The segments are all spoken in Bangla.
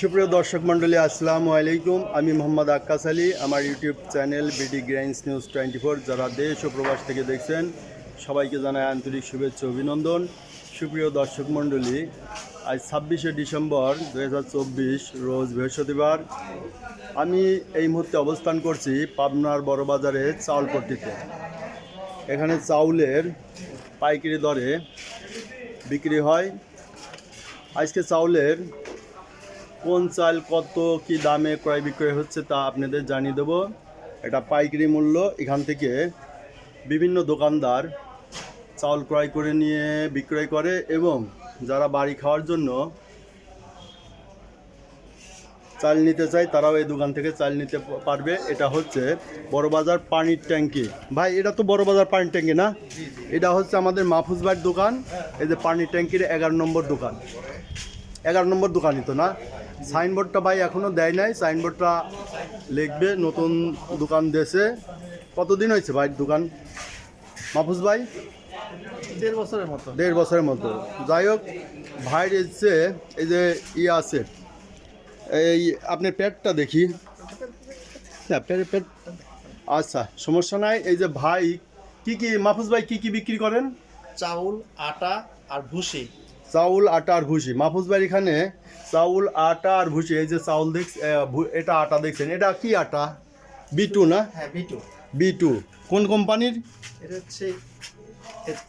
সুপ্রিয় দর্শক মণ্ডলী, আসসালামু আলাইকুম। আমি মোহাম্মদ আক্কাস আলী। আমার ইউটিউব চ্যানেল বিডি গ্রাইন্স নিউজ টোয়েন্টি ফোর, যারা দেশ ও প্রবাস থেকে দেখছেন, সবাইকে জানায় আন্তরিক শুভেচ্ছা অভিনন্দন। সুপ্রিয় দর্শক মণ্ডলী, আজ ছাব্বিশে ডিসেম্বর দু হাজার চব্বিশ, রোজ বৃহস্পতিবার। আমি এই মুহূর্তে অবস্থান করছি পাবনার বড়বাজারে চাউলপট্টিতে। এখানে চাউলের পাইকারি দরে বিক্রি হয়। আজকে চাউলের কোন চাল কত, কি দামে ক্রয় বিক্রয় হচ্ছে তা আপনাদের জানিয়ে দেবো। এটা পাইকারি মূল্য। এখান থেকে বিভিন্ন দোকানদার চাউল ক্রয় করে নিয়ে বিক্রয় করে এবং যারা বাড়ি খাওয়ার জন্য চাল নিতে চায়, তারাও এই দোকান থেকে চাল নিতে পারবে। এটা হচ্ছে বড়বাজার পানির ট্যাঙ্কি। ভাই, এটা তো বড়বাজার পানির ট্যাঙ্কি না? এটা হচ্ছে আমাদের মাহফুজ ভাইয়ের দোকান। এই যে পানির ট্যাঙ্কির এগারো নম্বর দোকান। এগারো নম্বর দোকানই তো না? সাইনবোর্ডটা ভাই এখনও দেয় নাই সাইনবোর্ডটা লিখবে নতুন দোকান দেশে কতদিন হয়েছে ভাই দোকান? মাহফুজ ভাই? দেড় বছরের মতো। দেড় বছরের মতো। যাই হোক ভাইয়ের এসছে এই যে ইয়ে আছে এই আপনার পেটটা দেখি। না পেট পেট। আচ্ছা সমস্যা নাই। এই যে ভাই কি কি মাহফুজ ভাই কি কি বিক্রি করেন? চাউল আটা আর ভুসি। চাউল আটা আর ভুসি। মাহফুজ ভাই এখানে চাউল আটা আর ভুসি এই যে চাউল দেখ এটা আটা দেখছেন। এটা কি আটা? বি টু না? হ্যাঁ বিটু। বি টু কোন কোম্পানির? এটা হচ্ছে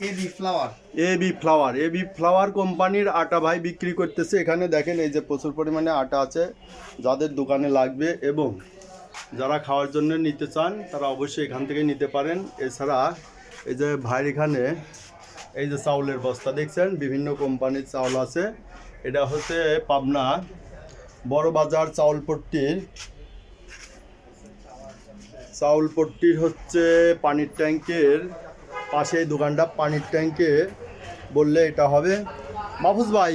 AB flour. A B flour. A B flour কোম্পানির আটা ভাই বিক্রি করতেছে। এখানে দেখেন এই যে প্রচুর পরিমাণে আটা আছে যাদের দোকানে লাগবে। এবং যারা খাওয়ার জন্য নিতে চান তারা অবশ্যই এখান থেকে নিতে পারেন। এছাড়া এই যে ভাইয়ের এখানে এই যে চাউলের বস্তা দেখছেন, বিভিন্ন কোম্পানির চাউল আছে। এটা হচ্ছে পাবনা বড় বাজার চাউলপট্টির চাউলপট্টির হচ্ছে পানির ট্যাঙ্কের পাশে দোকানটা পানির ট্যাঙ্কে বললে এটা হবে। মাহফুজ ভাই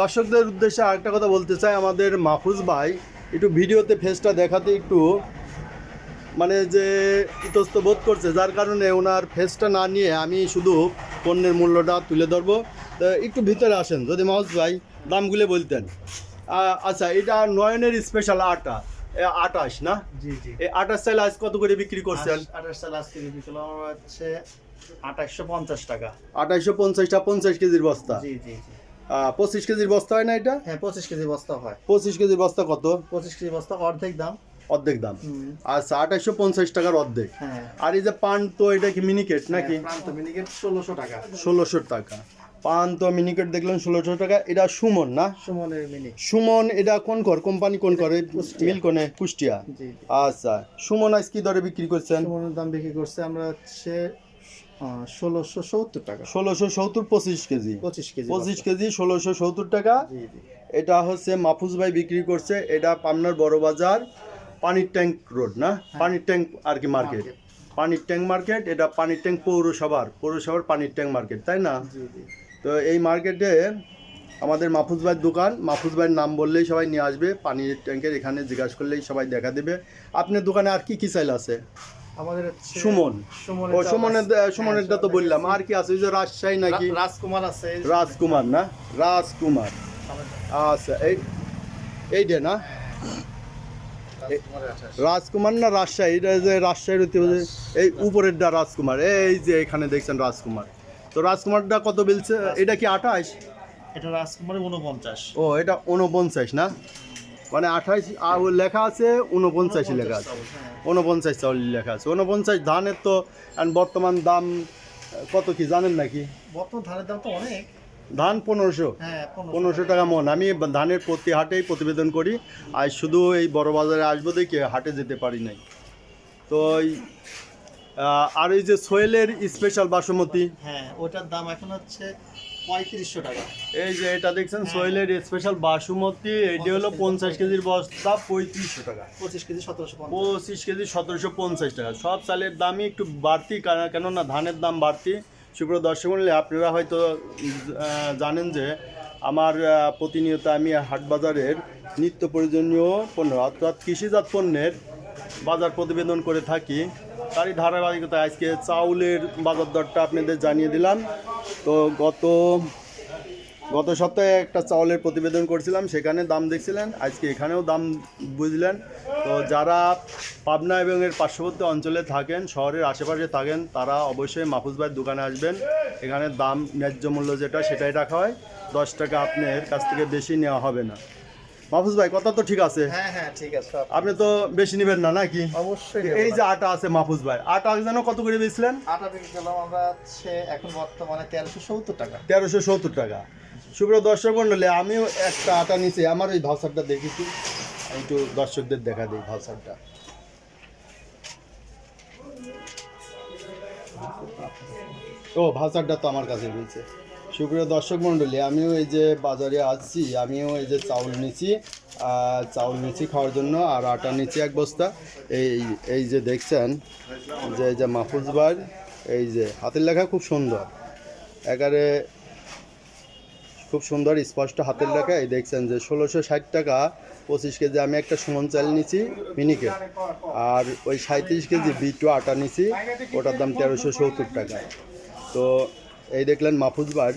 দর্শকদের উদ্দেশ্যে আরেকটা কথা বলতে চাই। আমাদের মাহফুজ ভাই, একটু ভিডিওতে ফেসটা দেখাতে একটু। মানে যে ইতস্ত বোধ করছে যার কারণে ওনার ফেসটা না নিয়ে আমি শুধু পণ্যের মূল্যটা তুলে ধরবো। তো একটু ভিতরে আসেন যদি মাহফুজ ভাই দামগুলো বলতেন। আচ্ছা এটা নয়নের স্পেশাল আটা আটাশ না? জি জি। এই আটাশ চাল আজ কত করে বিক্রি করছেন? আঠাশ সাল আজকে বিক্রি করলাম আমার হচ্ছে আঠাশশো পঞ্চাশ টাকা। আঠাইশো পঞ্চাশটা পঞ্চাশ কেজির বস্তা? জি জি জি। পঁচিশ কেজির বস্তা হয় না এটা? হ্যাঁ পঁচিশ কেজি বস্তা হয়। পঁচিশ কেজির বস্তা কত? পঁচিশ কেজি বস্তা অর্ধেক দাম। অর্ধেক দাম। হুম, আচ্ছা আঠাইশো পঞ্চাশ টাকার অর্ধেক। হ্যাঁ। আর এই যে পান তো এটা কি মিনিকেট নাকি? হ্যাঁ, মিনিকেট ষোলোশো টাকা। ষোলোশো টাকা। পান তো মিনিকেট দেখলাম ষোলোশো টাকা। এটা সুমন না? সুমনের মিনি সুমন এটা কোন কর কোম্পানি কোন করে। মিল কোনে কুষ্টিয়া? আচ্ছা। সুমন আজ কি দরে বিক্রি করছেন? সুমনের দাম বিক্রি করছে আমরা হচ্ছে ষোলোশো সত্তর টাকা। ষোলোশো সত্তর পঁচিশ কেজি। পঁচিশ কেজি পঁচিশ কেজি ষোলোশো সত্তর টাকা। এটা হচ্ছে মাহফুজ ভাই বিক্রি করছে। এটা পাবনার বড় বাজার। পানির ট্যাঙ্ক রোড না? পানির ট্যাঙ্ক আর কি মার্কেট। হ্যাঁ। পানির ট্যাঙ্ক মার্কেট এটা পানির ট্যাঙ্ক পৌরসভার পৌরসভার পানির ট্যাঙ্ক মার্কেট তাই না? তো এই মার্কেটে আমাদের মাহফুজ ভাইয়ের দোকান মাহফুজ ভাইয়ের নাম বললেই সবাই নিয়ে আসবে পানির ট্যাঙ্কের এখানে জিজ্ঞাসা করলেই সবাই দেখা দেবে। আপনার দোকানে আর কি কি চাইল আছে? আমাদের সুমন। ও সুমনের। সুমনেরটা তো হ্যাঁ, বললাম। আর কি আছে? ওই যে রাজশাহী নাকি? রাজকুমার আছে রাজকুমার না? রাজকুমার। আচ্ছা এই এইটা না। রাজকুমার না রাজশাহী? এটা যে রাজশাহীর হতে হবে যে এই উপরেরটা রাজকুমার। এই যে এখানে দেখছেন রাজকুমার। তো রাজকুমারটা কত বলছে? এটা কি আঠাশ? এটা রাজকুমারের উনপঞ্চাশ। ও এটা উনপঞ্চাশ না? মানে আঠাশ লেখা আছে উনপঞ্চাশই লেখা আছে। উনপঞ্চাশ চাউল লেখা আছে। উনপঞ্চাশ ধানের তো বর্তমান দাম কত কি জানেন নাকি? বর্তমান ধানের দাম তো অনেক। ধান পনেরোশো। হ্যাঁ পনেরোশো টাকা। মন। আমি ধানের প্রতি হাটেই প্রতিবেদন করি। আর শুধু এই বড় বাজারে আসব দেখে হাটে যেতে পারি নাই। তো আর এই যে সোয়েলের স্পেশাল বাসমতি। হ্যাঁ ওটার দাম এখন হচ্ছে পঁয়ত্রিশশো টাকা। এই যে এটা দেখছেন সোয়েলের স্পেশাল বাসমতি। এটি হলো পঞ্চাশ কেজির বস্তা পঁয়ত্রিশশো টাকা। পঁচিশ কেজি সতেরোশো পঁচিশ কেজি সতেরোশো পঞ্চাশ টাকা। সব চালের দামই একটু বাড়তি কেননা ধানের দাম বাড়তি। সুপ্রিয় দর্শক মণ্ডলী আপনারা হয়তো জানেন যে আমার প্রতিনিয়ত আমি হাটবাজারের নিত্য প্রয়োজনীয় পণ্য, অর্থাৎ কৃষিজাত পণ্যের বাজার প্রতিবেদন করে থাকি। তারই ধারাবাহিকতা আজকে চাউলের বাজার দরটা আপনাদের জানিয়ে দিলাম। তো গত গত সপ্তাহে একটা চাউলের প্রতিবেদন করছিলাম সেখানে দাম দেখছিলেন আজকে এখানেও দাম বুঝলেন। তো যারা পাবনা এবং এর পার্শ্ববর্তী অঞ্চলে থাকেন শহরের আশেপাশে থাকেন তারা অবশ্যই মাহফুজ ভাইয়ের দোকানে আসবেন। এখানে দাম ন্যায্য মূল্য যেটা সেটাই রাখা হয়। দশ টাকা আপনার কাছ থেকে বেশি নেওয়া হবে না। মাহফুজ ভাই কথা তো ঠিক আছে? হ্যাঁ হ্যাঁ ঠিক আছে আপনি তো বেশি নেবেন না নাকি? অবশ্যই এই যে আটা আছে মাহফুজ ভাই আটা যেন কত করে বেচলেন? আটা বিক্রি করলাম আমরা হচ্ছে এখন বর্তমানে তেরোশো সত্তর টাকা। তেরোশো সত্তর টাকা। সুপ্রিয় দর্শক মন্ডলী, আমিও একটা আটা নিচে আমার ওই ভাউসারটা দেখেছি একটু। দর্শকদের দেখা দিই ভাউসারটা ও ভাউসারটা তো আমার কাছে রয়েছে। সুপ্রিয় দর্শক মন্ডলী, আমিও এই যে বাজারে আসছি, আমিও এই যে চাউল নিচ্ছি চাউল নিচ্ছি খাওয়ার জন্য, আর আটা নিচ্ছি এক বস্তা। এই এই যে দেখছেন, যে এই যে মাহফুজ এই যে হাতের লেখা খুব সুন্দর। একারে খুব সুন্দর স্পষ্ট হাতের লেখা। এই দেখছেন যে ষোলোশো ষাট টাকা পঁচিশ কেজি আমি একটা সুমন চাল নিছি মিনিকে। আর ওই সাঁত্রিশ কেজি বিটু আটা নিছি ওটার দাম তেরোশো সত্তর টাকা। তো এই দেখলেন মাহফুজ বার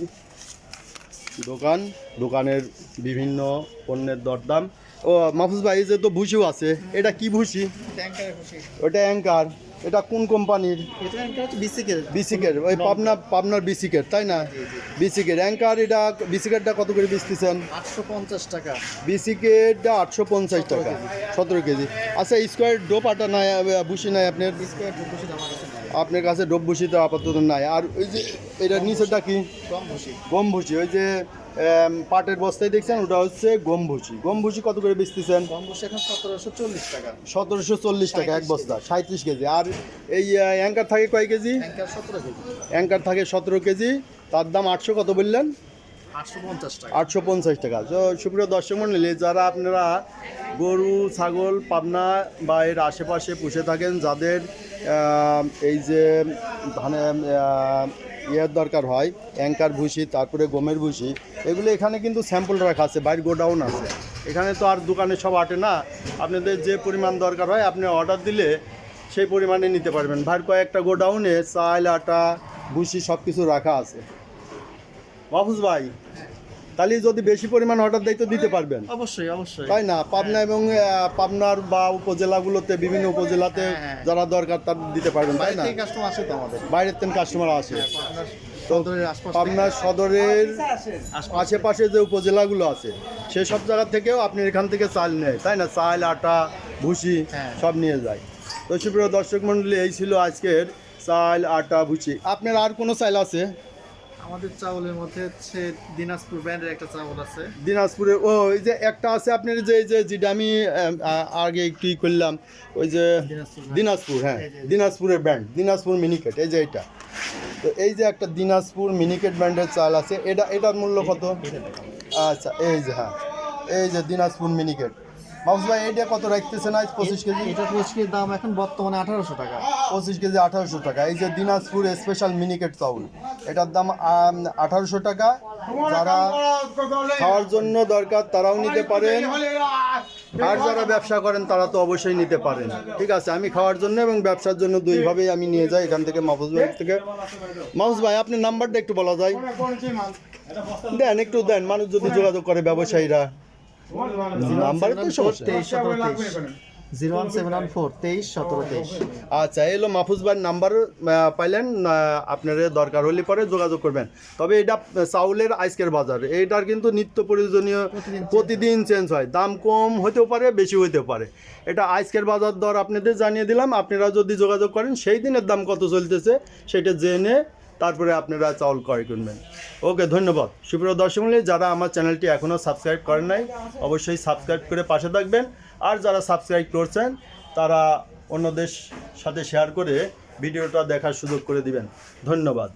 দোকান দোকানের বিভিন্ন পণ্যের দরদাম। ও মাহফুজ ভাই যে তো ভুসিও আছে এটা কি ভুসি ওটা অ্যাঙ্কার। এটা কোন কোম্পানির? বিসিকের। ওই পাবনা পাবনার বিসিকের তাই না? বিসিকের। অ্যাঙ্কার এটা বিসিকেরটা কত করে বেচতেছেন আটশো পঞ্চাশ টাকা। বিসিকেটটা আটশো পঞ্চাশ টাকা সতেরো কেজি। আচ্ছা স্কোয়ার ডোপ আটা নাই ভুসি নাই আপনার। আপনার কাছে ডোপ ভুসি তো আপাতত নাই। আর ওই যে এটা নিচেরটা কি? গম ভুসি ওই যে পাটের বস্তায় দেখছেন ওটা হচ্ছে গম ভুসি গম ভুসি কত করে বেচতেছেন? এখন সতেরোশো চল্লিশ টাকা। সতেরোশো চল্লিশ টাকা এক বস্তা সাঁত্রিশ কেজি। আর এই অ্যাঙ্কার থাকে কয় কেজি? সতেরো কেজি। অ্যাঙ্কার থাকে সতেরো কেজি। তার দাম আটশো কত বললেন? আটশো পঞ্চাশ টাকা। আটশো পঞ্চাশ টাকা। তো সুপ্রিয় দর্শক মণ্ডলী যারা আপনারা গরু ছাগল পাবনা বা এর আশেপাশে পুষে থাকেন যাদের এই যে ধানে ইয়ের দরকার হয়, অ্যাঙ্কার ভুসি তারপরে গমের ভুসি এগুলো এখানে কিন্তু স্যাম্পল রাখা আছে, বাইরে গোডাউন আছে। এখানে তো আর দোকানে সব আটে না, আপনাদের যে পরিমাণ দরকার হয়, আপনি অর্ডার দিলে সেই পরিমাণে নিতে পারবেন। ভাইয়ের কয়েকটা গোডাউনে চাল, আটা ভুসি সব কিছু রাখা আছে। মাহফুজ ভাই তাহলে যদি বেশি পরিমাণ অর্ডার দেয় তো দিতে পারবেন। অবশ্যই অবশ্যই। তাই না? পাবনা এবং পাবনার বা উপজেলাগুলোতে বিভিন্ন উপজেলাতে হ্যাঁ। যারা দরকার তার দিতে পারবেন তাই না? কাস্টমার আসে তো আমাদের। বাইরের তেন কাস্টমার আসে। সদরের পাবনার সদরের আশেপাশে যে উপজেলাগুলো আছে সেসব জায়গা থেকেও আপনি এখান থেকে চাল নেয় তাই না? চাল আটা ভুসি হ্যাঁ। সব নিয়ে যায়। তো সুপ্রিয় দর্শক মণ্ডলী এই ছিল আজকের চাল আটা ভুসি। আপনার আর কোনো চাল আছে? আমাদের চাউলের মধ্যে হচ্ছে দিনাজপুর ব্র্যান্ডের একটা চাউল আছে। দিনাজপুরে ও ওই যে একটা আছে আপনার যে এই যে যেটা আমি আগে একটু করলাম ওই যে দিনাজপুর দিনাজপুর হ্যাঁ দিনাজপুরের ব্র্যান্ড দিনাজপুর মিনিকেট এই যে এটা। তো এই যে একটা দিনাজপুর মিনিকেট ব্র্যান্ডের চাল আছে এটা এটার মূল্য কত? আচ্ছা এই যে হ্যাঁ এই যে দিনাজপুর মিনিকেট। মাউস ভাই এইটা কত রাখতেছেন আজ? পঁচিশ কেজি? এটা পঁচিশের দাম এখন বর্তমানে আঠারোশো টাকা। পঁচিশ কেজি আঠারোশো টাকা। এই যে দিনাজপুর স্পেশাল মিনিকেট চাউল এটার দাম আঠারোশো টাকা। যারা খাওয়ার জন্য দরকার তারাও নিতে পারেন। আর যারা ব্যবসা করেন তারা তো অবশ্যই নিতে পারেন। ঠিক আছে আমি খাওয়ার জন্য এবং ব্যবসার জন্য দুইভাবেই আমি নিয়ে যাই এখান থেকে মাহফুজ ভাই থেকে। মাহফুজ ভাই আপনার নাম্বারটা একটু বলা যায়। দেন একটু দেন। মানুষ যদি যোগাযোগ করে ব্যবসায়ীরা। নাম্বারে তো সমস্যা। তেইশ সতেরো তেইশ। Zero one seven one four তেইশ সতেরো তেইশ। আচ্ছা এলো মাহফুজ ভাইয়ের নাম্বার পাইলেন আপনার দরকার হলে পরে যোগাযোগ করবেন। তবে এটা চাউলের আজকের বাজার এইটার কিন্তু নিত্য প্রয়োজনীয় প্রতিদিন প্রতিদিন চেঞ্জ হয়। দাম কম হতেও পারে বেশি হতেও পারে। এটা আজকের বাজার দর আপনাদের জানিয়ে দিলাম। আপনারা যদি যোগাযোগ করেন সেই দিনের দাম কত চলতেছে সেটা জেনে তারপরে আপনারা চাউল ক্রয় করবেন। ওকে, ধন্যবাদ। সুপ্রিয় দর্শক যারা আমার চ্যানেলটি এখনও সাবস্ক্রাইব করেন নাই, অবশ্যই সাবস্ক্রাইব করে পাশে থাকবেন। আর যারা সাবস্ক্রাইব করছেন, তারা অন্যদের সাথে শেয়ার করে ভিডিওটা দেখার সুযোগ করে দিবেন। ধন্যবাদ।